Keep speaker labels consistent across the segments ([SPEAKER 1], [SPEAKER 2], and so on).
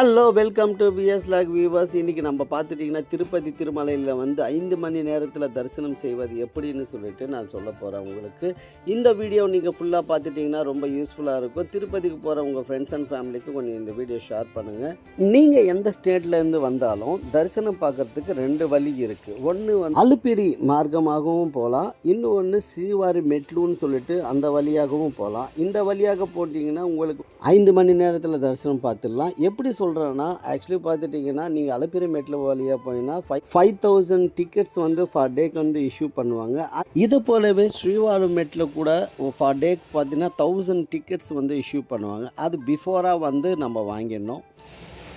[SPEAKER 1] Hello welcome to PS log viewers இன்றைக்கி நம்ம பார்த்துட்டிங்கன்னா திருப்பதி திருமலையில் வந்து ஐந்து மணி நேரத்தில் தரிசனம் செய்வது எப்படின்னு சொல்லிட்டு நான் சொல்ல போகிறேன் உங்களுக்கு. இந்த வீடியோ நீங்கள் ஃபுல்லாக பார்த்துட்டிங்கன்னா ரொம்ப யூஸ்ஃபுல்லாக இருக்கும். திருப்பதிக்கு போகிற உங்கள் ஃப்ரெண்ட்ஸ் அண்ட் ஃபேமிலிக்கு கொஞ்சம் இந்த வீடியோ ஷேர் பண்ணுங்கள் நீங்கள் எந்த ஸ்டேட்லேருந்து வந்தாலும் தரிசனம் பார்க்கறதுக்கு ரெண்டு வழி இருக்குது ஒன்று வந்து அலுப்பிரி மார்க்கமாகவும் போகலாம் இன்னொன்று ஸ்ரீவாரி மெட்லுன்னு சொல்லிட்டு அந்த வழியாகவும் போகலாம் இந்த வழியாக போட்டிங்கன்னா உங்களுக்கு ஐந்து மணி நேரத்தில் தரிசனம் பார்த்துடலாம். எப்படி சொல்கிறேன்னா ஆக்சுவலி பார்த்துட்டிங்கன்னா நீங்கள் அலப்பிரமேட்டில் வழியாக போனீங்கன்னா ஃபைவ் ஃபைவ் தௌசண்ட் டிக்கெட்ஸ் வந்து ஃபார் டேக்கு வந்து இஷ்யூ பண்ணுவாங்க. இது போலவே ஸ்ரீவாரமேட்டில் கூட ஃபார் டேக்கு பார்த்தீங்கன்னா தௌசண்ட் டிக்கெட்ஸ் வந்து இஷ்யூ பண்ணுவாங்க. அது பிஃபோராக வந்து நம்ம வாங்கிடணும்.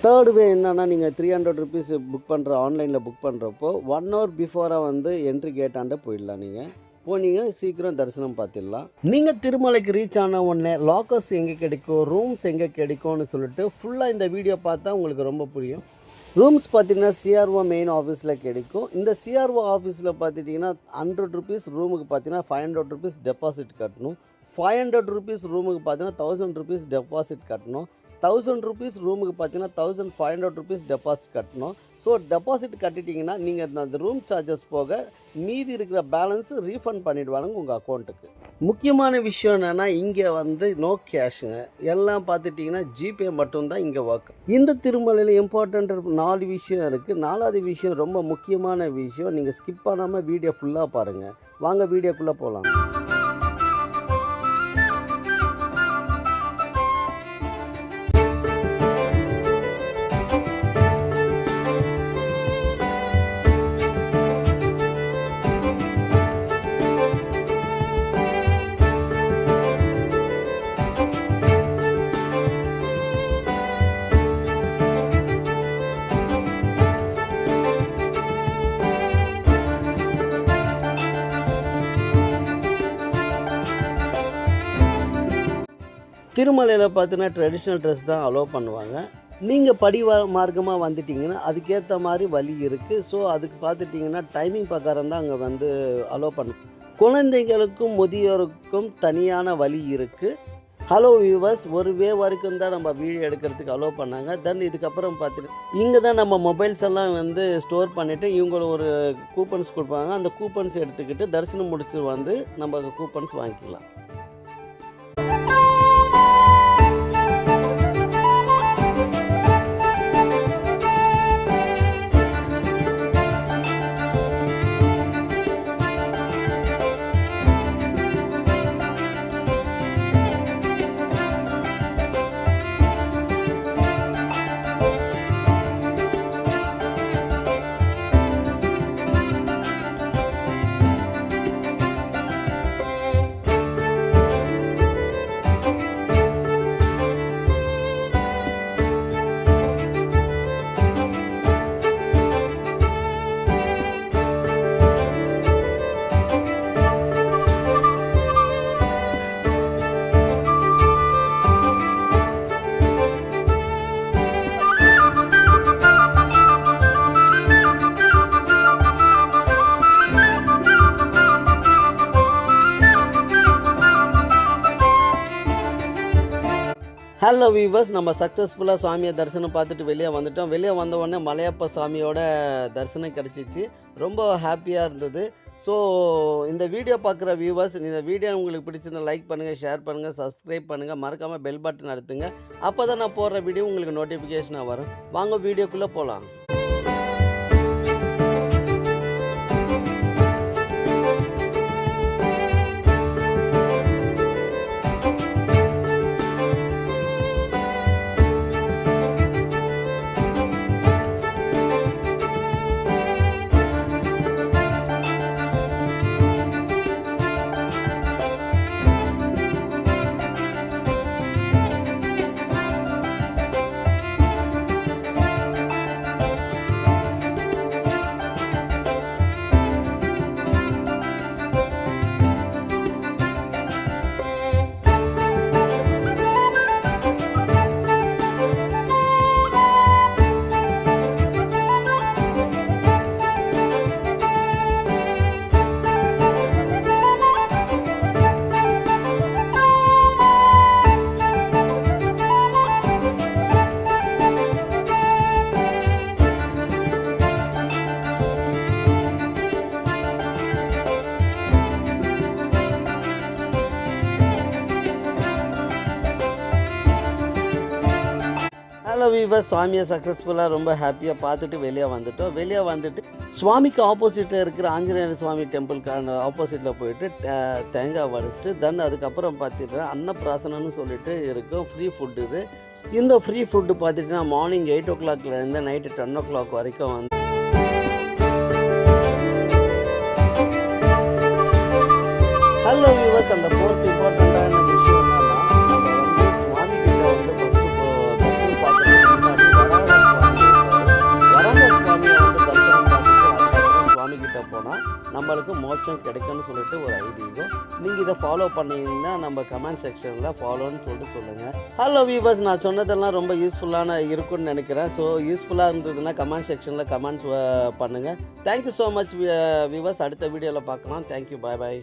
[SPEAKER 1] தேர்ட் வே என்னன்னா நீங்கள் த்ரீ ஹண்ட்ரட் ருபீஸ் புக் பண்ணுற ஆன்லைனில் புக் பண்ணுறப்போ ஒன் ஹவர் பிஃபோராக வந்து என்ட்ரி கேட்டாண்ட போயிடலாம் நீங்கள் போனீங்க சீக்கிரம் தரிசனம் பார்த்துடலாம். நீங்கள் திருமலைக்கு ரீச் ஆன உடனே லாக்கர்ஸ் எங்கே கிடைக்கும் ரூம்ஸ் எங்கே கிடைக்கும்னு சொல்லிட்டு ஃபுல்லாக இந்த வீடியோ பார்த்தா உங்களுக்கு ரொம்ப புரியும். ரூம்ஸ் பார்த்தீங்கன்னா சிஆர்ஓ மெயின் ஆஃபீஸில் கிடைக்கும். இந்த சிஆர்ஓ ஆஃபீஸில் பார்த்துட்டிங்கன்னா ஹண்ட்ரட் ருபீஸ் ரூமுக்கு பார்த்தீங்கன்னா ஃபைவ் ஹண்ட்ரட் ருபீஸ் டெபாசிட் கட்டணும். ஃபைவ் ஹண்ட்ரட் ருபீஸ் ரூமுக்கு பார்த்தீங்கன்னா தௌசண்ட் ருபீஸ் டெபாசிட் கட்டணும். தௌசண்ட் ருபீஸ் ரூமுக்கு பார்த்தீங்கன்னா thousand five hundred rupees deposit கட்டணும். ஸோ டெபாசிட் கட்டிட்டிங்கன்னா நீங்கள் அந்த ரூம் சார்ஜஸ் போக மீதி இருக்கிற பேலன்ஸ் ரீஃபண்ட் பண்ணிவிடுவானுங்க உங்கள் அக்கௌண்ட்டுக்கு முக்கியமான விஷயம் என்னென்னா இங்கே வந்து நோ கேஷுங்க எல்லாம் பார்த்துட்டிங்கன்னா ஜிபே மட்டும்தான் இங்கே ஒர்க் இந்த திருமலையில் இம்பார்ட்டண்ட் நாலு விஷயம் இருக்குது நாலாவது விஷயம் ரொம்ப முக்கியமான விஷயம். நீங்கள் ஸ்கிப் பண்ணாமல் வீடியோ ஃபுல்லாக பாருங்கள் வாங்க வீடியோக்குள்ளே போகலாம் திருமலையில் பார்த்தீங்கன்னா ட்ரெடிஷ்னல் ட்ரெஸ் தான் அலோவ் பண்ணுவாங்க. நீங்கள் படி மார்க்கமாக வந்துட்டிங்கன்னா அதுக்கேற்ற மாதிரி வழி இருக்குது ஸோ அதுக்கு பார்த்துட்டிங்கன்னா டைமிங் பிரகாரம் தான் அங்கே வந்து அலோவ் பண்ண குழந்தைகளுக்கும் முதியோருக்கும் தனியான வழி இருக்குது ஹலோ வியூவர்ஸ் ஒரு வே வரைக்கும் தான் நம்ம வீடியோ எடுக்கிறதுக்கு அலோவ் பண்ணாங்க. தென் இதுக்கப்புறம் பார்த்துட்டு இங்கே தான் நம்ம மொபைல்ஸ் எல்லாம் வந்து ஸ்டோர் பண்ணிவிட்டு இவங்க ஒரு கூப்பன்ஸ் கொடுப்பாங்க. அந்த கூப்பன்ஸ் எடுத்துக்கிட்டு தரிசனம் முடிச்சு வந்து நம்ம கூப்பன்ஸ் வாங்கிக்கலாம். ஹலோ வீவர்ஸ் நம்ம சக்ஸஸ்ஃபுல்லாக சுவாமியை தரிசனம் பார்த்துட்டு வெளியே வந்துட்டோம். வெளியே வந்த உடனே மலையப்ப சாமியோட தரிசனம் கிடச்சிச்சு. ரொம்ப ஹாப்பியாக இருந்தது. ஸோ இந்த வீடியோ பார்க்குற வியூவர்ஸ் இந்த வீடியோ உங்களுக்கு பிடிச்சிருந்தா லைக் பண்ணுங்கள் ஷேர் பண்ணுங்கள் சப்ஸ்கிரைப் பண்ணுங்கள் மறக்காமல் பெல் பட்டன் அழுத்துங்க. அப்போ தான் நான் போடுற வீடியோ உங்களுக்கு நோட்டிஃபிகேஷனாக வரும். வாங்க வீடியோக்குள்ளே போகலாம் விவர் சுவாமியை சக்ஸஸ்ஃபுல்லாக ரொம்ப ஹாப்பியாக பார்த்துட்டு வெளியே வந்துட்டோம். வெளியே வந்துட்டு சுவாமிக்கு ஆப்போசிட்டில் இருக்கிற ஆஞ்சநேயர் சுவாமி டெம்பிள்க்கான ஆப்போசிட்டில் போயிட்டு தேங்காய் வடிச்சிட்டு தென் அதுக்கப்புறம் பார்த்துட்டு அன்னப்பிராசனம்னு சொல்லிட்டு இருக்கும். ஃப்ரீ ஃபுட்டு இது. இந்த ஃப்ரீ ஃபுட்டு பார்த்துட்டுனா மார்னிங் எயிட் ஓ கிளாக்லேருந்து நைட்டு டென் ஓ கிளாக் வரைக்கும் வந்து ஹலோ வியூவர்ஸ் அந்த ஃபோர்த் இம்பார்ட்டன் மோட்சம் கிடைக்கும்னு சொல்லிட்டு ஒரு ஐதீகம். நீங்கள் இதை ஃபாலோ பண்ணீங்கன்னா நம்ம கமெண்ட் செக்ஷனில் ஃபாலோன்னு சொல்லிட்டு சொல்லுங்கள் ஹலோ வியூவர்ஸ் நான் சொன்னதெல்லாம் ரொம்ப யூஸ்ஃபுல்லான இருக்கும்னு நினைக்கிறேன். ஸோ யூஸ்ஃபுல்லாக இருந்ததுன்னா கமெண்ட் செக்ஷனில் கமெண்ட்ஸ் பண்ணுங்கள் தேங்க்யூ ஸோ மச் வியூவர்ஸ் அடுத்த வீடியோவில் பார்க்கலாம். தேங்க்யூ பாய் பாய்